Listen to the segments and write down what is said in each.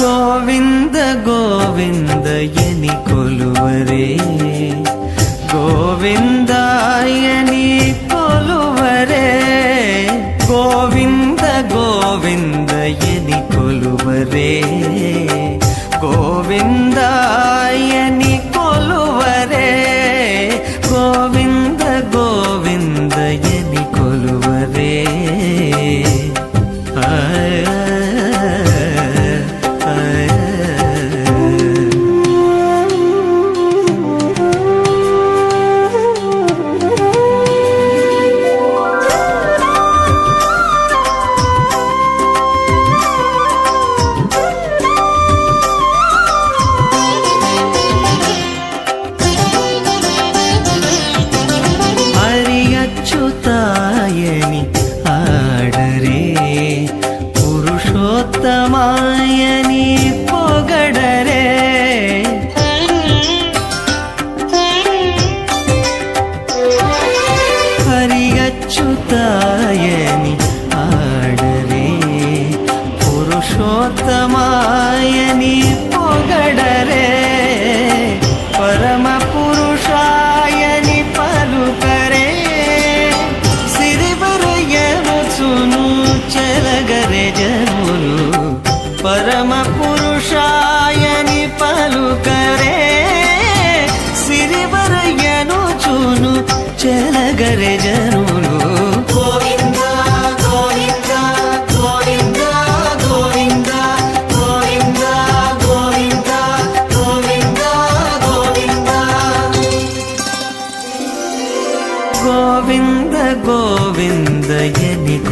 ഗോവിന്ദ ഗോവിന്ദ എനി കൊലുവരേ ഗോവിന്ദ అచ్యుతాయని ఆడరే పురుషోత్తమాయని పొగడరే. పరమ పురుషాయని పలుకరే సిరివరయ్యవచును చెలగరే జనులు. పరమ పురు விந்த எனிகோ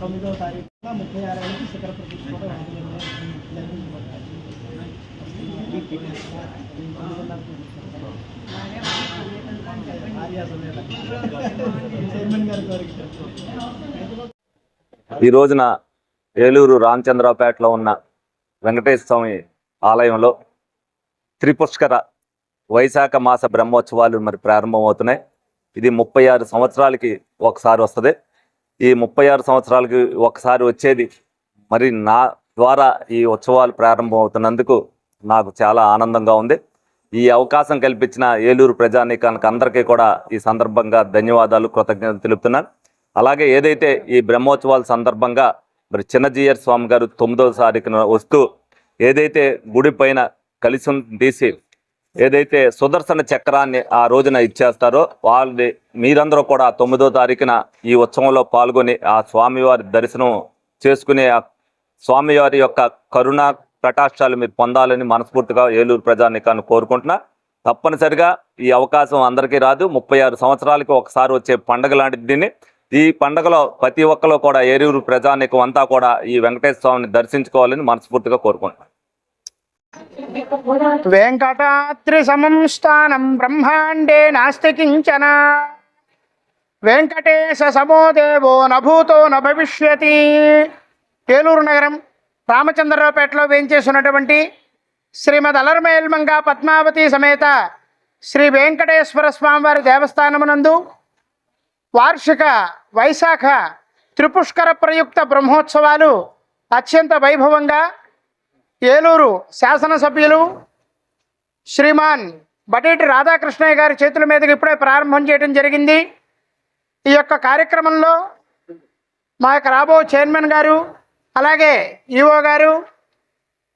తొమ్మిదో తారీఖున ముప్పై ఆరు ఏళ్ళకి శిఖర ప్రతిష్ట కూడా ఈ రోజున ఏలూరు రామచంద్రపేటలో ఉన్న వెంకటేశ్వర స్వామి ఆలయంలో త్రిపుష్కర వైశాఖ మాస బ్రహ్మోత్సవాలు మరి ప్రారంభమవుతున్నాయి. ఇది ముప్పై ఆరు సంవత్సరాలకి ఒకసారి వస్తుంది. ఈ ముప్పై ఆరు సంవత్సరాలకి ఒకసారి వచ్చేది మరి నా ద్వారా ఈ ఉత్సవాలు ప్రారంభమవుతున్నందుకు నాకు చాలా ఆనందంగా ఉంది. ఈ అవకాశం కల్పించిన ఏలూరు ప్రజానీకానికి అందరికీ కూడా ఈ సందర్భంగా ధన్యవాదాలు కృతజ్ఞతలు తెలుపుతున్నాను. అలాగే ఏదైతే ఈ బ్రహ్మోత్సవాల సందర్భంగా మరి చిన్నజీయర్ స్వామి గారు తొమ్మిదవ తారీఖున వస్తూ ఏదైతే గుడి పైన కలిసి తీసి ఏదైతే సుదర్శన చక్రాన్ని ఆ రోజున ఇచ్చేస్తారో వాళ్ళని మీరందరూ కూడా తొమ్మిదో తారీఖున ఈ ఉత్సవంలో పాల్గొని ఆ స్వామివారి దర్శనం చేసుకునే ఆ స్వామివారి యొక్క కరుణ కటాక్షాలు మీరు పొందాలని మనస్ఫూర్తిగా ఏలూరు ప్రజానికాన్ని కోరుకుంటున్నా. తప్పనిసరిగా ఈ అవకాశం అందరికీ రాదు. ముప్పై ఆరు సంవత్సరాలకి ఒకసారి వచ్చే పండగ లాంటిది దీన్ని. ఈ పండగలో ప్రతి ఒక్కరు కూడా ఏలూరు ప్రజానికం అంతా కూడా ఈ వెంకటేశ్వర స్వామిని దర్శించుకోవాలని మనస్ఫూర్తిగా కోరుకుంటున్నాను వెంకటాద్రి సమం స్థానం బ్రహ్మాండే నాస్తి కించన. వెంకటేశ సమో దేవో నభూతో న భవిష్యతి ఏలూరు నగరం రామచంద్రరావుపేటలో వేయించేసినటువంటి శ్రీమద్ అలర్మేల్మంగ పద్మావతి సమేత శ్రీ వెంకటేశ్వర స్వామివారి దేవస్థానమునందు వార్షిక వైశాఖ త్రిపుష్కర ప్రయుక్త బ్రహ్మోత్సవాలు అత్యంత వైభవంగా ఏలూరు శాసనసభ్యులు శ్రీమాన్ బటేటి రాధాకృష్ణయ్య గారి చేతుల మీదుగా ఇప్పుడే ప్రారంభం చేయడం జరిగింది. ఈ యొక్క కార్యక్రమంలో మా యొక్క రాబో చైర్మన్ గారు అలాగే ఈఓ గారు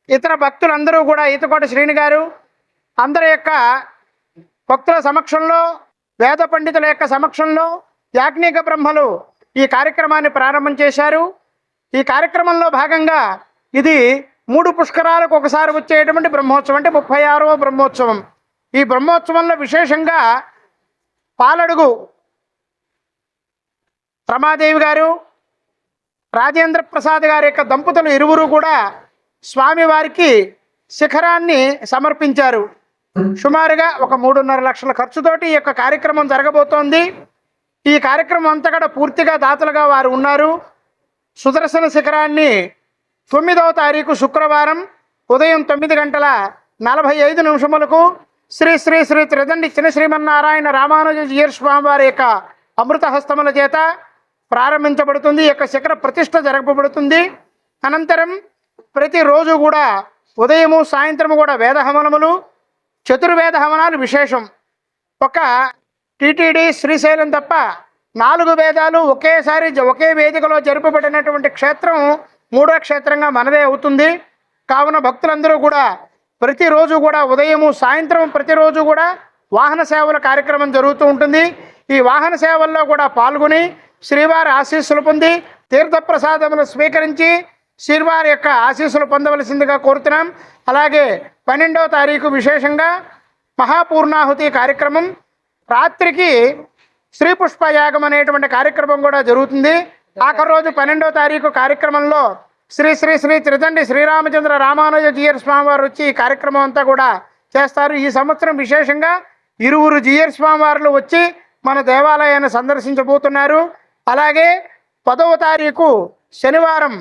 ఇతర భక్తులందరూ కూడా ఈతకోట శ్రీని గారు అందరి యొక్క భక్తుల సమక్షంలో వేద పండితుల యొక్క సమక్షంలో యాజ్ఞిక బ్రహ్మలు ఈ కార్యక్రమాన్ని ప్రారంభం చేశారు. ఈ కార్యక్రమంలో భాగంగా ఇది మూడు పుష్కరాలకు ఒకసారి వచ్చేటువంటి బ్రహ్మోత్సవం అంటే ముప్పై ఆరవ బ్రహ్మోత్సవం. ఈ బ్రహ్మోత్సవంలో విశేషంగా పాలడుగు రమాదేవి గారు రాజేంద్ర ప్రసాద్ గారి యొక్క దంపతులు ఇరువురు కూడా స్వామివారికి శిఖరాన్ని సమర్పించారు. సుమారుగా ఒక మూడున్నర లక్షల ఖర్చుతోటి ఈ యొక్క కార్యక్రమం జరగబోతోంది. ఈ కార్యక్రమం అంతా కూడా పూర్తిగా దాతలుగా వారు ఉన్నారు. సుదర్శన శిఖరాన్ని తొమ్మిదవ తారీఖు శుక్రవారం ఉదయం తొమ్మిది గంటల నలభై ఐదు నిమిషములకు శ్రీ శ్రీ శ్రీ త్రిదండి చిన్న శ్రీమన్నారాయణ రామానుజ జీయర్ స్వామివారి యొక్క అమృతహస్తముల చేత ప్రారంభించబడుతుంది. యొక్క శిఖర ప్రతిష్ట జరపబడుతుంది అనంతరం ప్రతిరోజు కూడా ఉదయము సాయంత్రము కూడా వేదహవనములు చతుర్వేద హవనాలు విశేషం. ఒక టీటీడీ శ్రీశైలం తప్ప నాలుగు వేదాలు ఒకేసారి ఒకే వేదికలో జరుపబడినటువంటి క్షేత్రం మూడో క్షేత్రంగా మనదే అవుతుంది. కావున భక్తులందరూ కూడా ప్రతిరోజు కూడా ఉదయము సాయంత్రం ప్రతిరోజు కూడా వాహన సేవల కార్యక్రమం జరుగుతూ ఉంటుంది. ఈ వాహన సేవల్లో కూడా పాల్గొని శ్రీవారి ఆశీస్సులు పొంది తీర్థప్రసాదములు స్వీకరించి శ్రీవారి యొక్క ఆశీస్సులు పొందవలసిందిగా కోరుతున్నాం. అలాగే పన్నెండవ తారీఖు విశేషంగా మహాపూర్ణాహుతి కార్యక్రమం. రాత్రికి శ్రీ పుష్పయాగం అనేటువంటి కార్యక్రమం కూడా జరుగుతుంది. ఆఖరి రోజు పన్నెండవ తారీఖు కార్యక్రమంలో శ్రీ శ్రీ శ్రీ త్రిదండి శ్రీరామచంద్ర రామానుజ జీయర్ స్వామివారు వచ్చి ఈ కార్యక్రమం అంతా కూడా చేస్తారు. ఈ సంవత్సరం విశేషంగా ఇరువురు జీయర్ స్వామివార్లు వచ్చి మన దేవాలయాన్ని సందర్శించబోతున్నారు. అలాగే పదవ తారీఖు శనివారం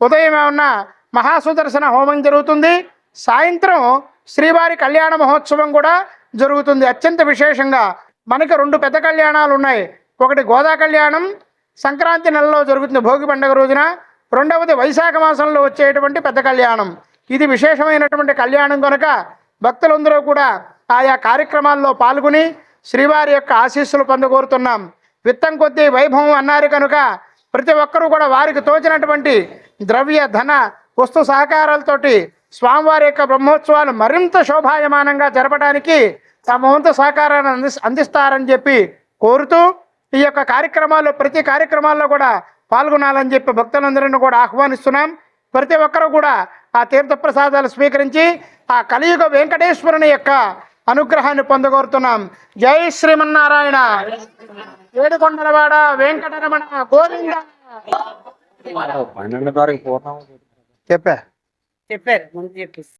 ఉదయం ఏమన్నా మహాసుదర్శన హోమం జరుగుతుంది. సాయంత్రం శ్రీవారి కళ్యాణ మహోత్సవం కూడా జరుగుతుంది. అత్యంత విశేషంగా మనకి రెండు పెద్ద కళ్యాణాలు ఉన్నాయి. ఒకటి గోదా కళ్యాణం సంక్రాంతి నెలలో జరుగుతున్న భోగి పండుగ రోజున రెండవది వైశాఖ మాసంలో వచ్చేటువంటి పెద్ద కళ్యాణం. ఇది విశేషమైనటువంటి కళ్యాణం కనుక భక్తులందరూ కూడా ఆయా కార్యక్రమాల్లో పాల్గొని శ్రీవారి యొక్క ఆశీస్సులు పొందగోరుతున్నాం. విత్తం కొద్దీ వైభవం అన్నారు కనుక ప్రతి ఒక్కరూ కూడా వారికి తోచినటువంటి ద్రవ్య ధన వస్తు సహకారాలతోటి స్వామివారి యొక్క బ్రహ్మోత్సవాలు మరింత శోభాయమానంగా జరపడానికి తమ వంతు సహకారాన్ని అంది అందిస్తారని చెప్పి కోరుతూ ఈ యొక్క కార్యక్రమాల్లో ప్రతి కార్యక్రమాల్లో కూడా పాల్గొనాలని చెప్పి భక్తులందరినీ కూడా ఆహ్వానిస్తున్నాం. ప్రతి ఒక్కరూ కూడా ఆ తీర్థప్రసాదాలు స్వీకరించి ఆ కలియుగ వెంకటేశ్వరుని యొక్క అనుగ్రహాన్ని పొందగోరుతున్నాం. జై శ్రీమన్నారాయణ. ఏడుకొండలవాడ వెంకటరమణ గోవింద. చెప్పా? చెప్పారు ముందు చెప్పేసి.